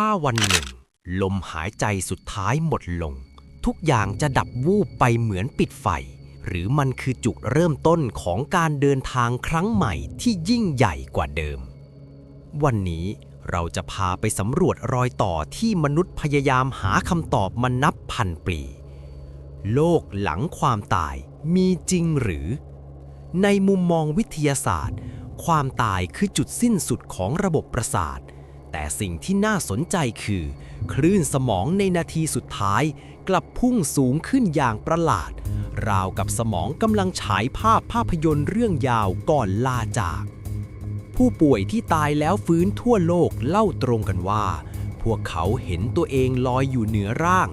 ถ้าวันหนึ่ง ลมหายใจสุดท้ายหมดลง ทุกอย่างจะดับวูบไปเหมือนปิดไฟ หรือมันคือจุดเริ่มต้นของการเดินทางครั้งใหม่ที่ยิ่งใหญ่กว่าเดิม วันนี้เราจะพาไปสำรวจรอยต่อที่มนุษย์พยายามหาคำตอบมานับพันปี โลกหลังความตายมีจริงหรือ ในมุมมองวิทยาศาสตร์ ความตายคือจุดสิ้นสุดของระบบประสาท แต่สิ่งที่น่าสนใจคือ คลื่นสมองในนาทีสุดท้าย กลับพุ่งสูงขึ้นอย่างประหลาด ราวกับสมองกำลังฉายภาพภาพยนตร์เรื่องยาวก่อนลาจาก ผู้ป่วยที่ตายแล้วฟื้นทั่วโลกเล่าตรงกันว่า พวกเขาเห็นตัวเองลอยอยู่เหนือร่าง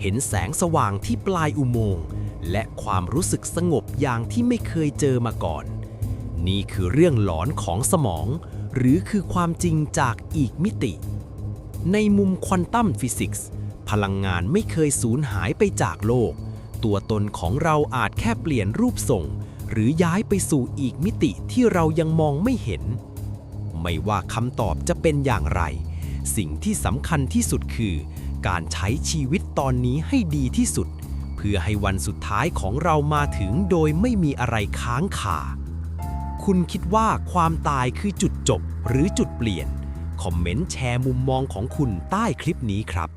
เห็นแสงสว่างที่ปลายอุโมงค์และความรู้สึกสงบอย่างที่ไม่เคยเจอมาก่อน นี่คือเรื่องหลอนของสมอง หรือคือความจริงจากอีกมิติ ในมุมควอนตัมฟิสิกส์พลังงานไม่เคยสูญหายไปจากโลก ตัวตนของเราอาจแค่เปลี่ยนรูปทรง หรือย้ายไปสู่อีกมิติที่เรายังมองไม่เห็น ไม่ว่าคำตอบจะเป็นอย่างไร สิ่งที่สำคัญที่สุดคือ การใช้ชีวิตตอนนี้ให้ดีที่สุด เพื่อให้วันสุดท้ายของเรามาถึงโดยไม่มีอะไรค้างคา คุณคิดว่าความตายคือจุดจบหรือจุดเปลี่ยน คอมเมนต์แชร์มุมมองของคุณใต้คลิปนี้ครับ